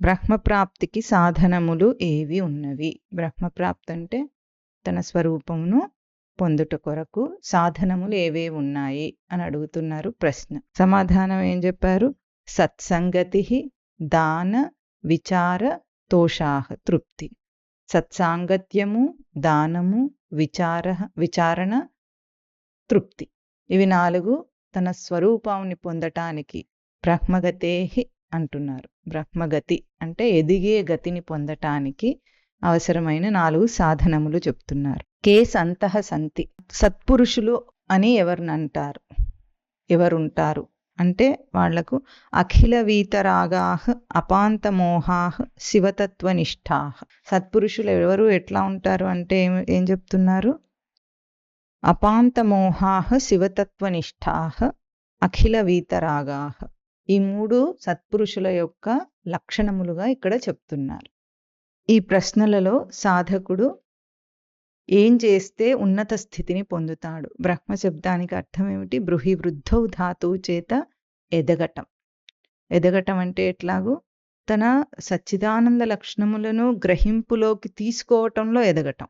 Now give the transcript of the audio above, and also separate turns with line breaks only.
బ్రహ్మప్రాప్తికి సాధనములు ఏవి ఉన్నవి? బ్రహ్మప్రాప్తి అంటే తన స్వరూపమును పొందుట కొరకు సాధనములు ఏవే ఉన్నాయి? అని అడుగుతున్నారు ప్రశ్న. సమాధానం ఏం చెప్పారు? సత్సంగతి దాన విచార తోషాహ తృప్తి. సత్సాంగత్యము దానము విచార విచారణ తృప్తి. ఇవి నాలుగు తన స్వరూపాన్ని పొందటానికి బ్రహ్మగతే అంటున్నారు. బ్రహ్మగతి అంటే ఎదిగే గతిని పొందటానికి అవసరమైన నాలుగు సాధనములు చెప్తున్నారు. కే సంతః సంతి. సత్పురుషులు అని ఎవరిని అంటారు ఎవరుంటారు? అంటే వాళ్ళకు అఖిల వీతరాగాహ శివతత్వ శివతత్వనిష్టాహ సత్పురుషులు ఎవరు ఎట్లా ఉంటారు అంటే ఏం ఏం చెప్తున్నారు? అపాంతమోహాహ శివతత్వనిష్టాహ అఖిల వీతరాగాహ ఈ మూడు సత్పురుషుల యొక్క లక్షణములుగా ఇక్కడ చెప్తున్నారు. ఈ ప్రశ్నలలో సాధకుడు ఏం చేస్తే ఉన్నత స్థితిని పొందుతాడు? బ్రహ్మ శబ్దానికి అర్థం ఏమిటి బృహి వృద్ధౌ ధాతువు చేత ఎదగటం. ఎదగటం అంటే ఎట్లాగూ? తన సచ్చిదానంద లక్షణములను గ్రహింపులోకి తీసుకోవటంలో ఎదగటం.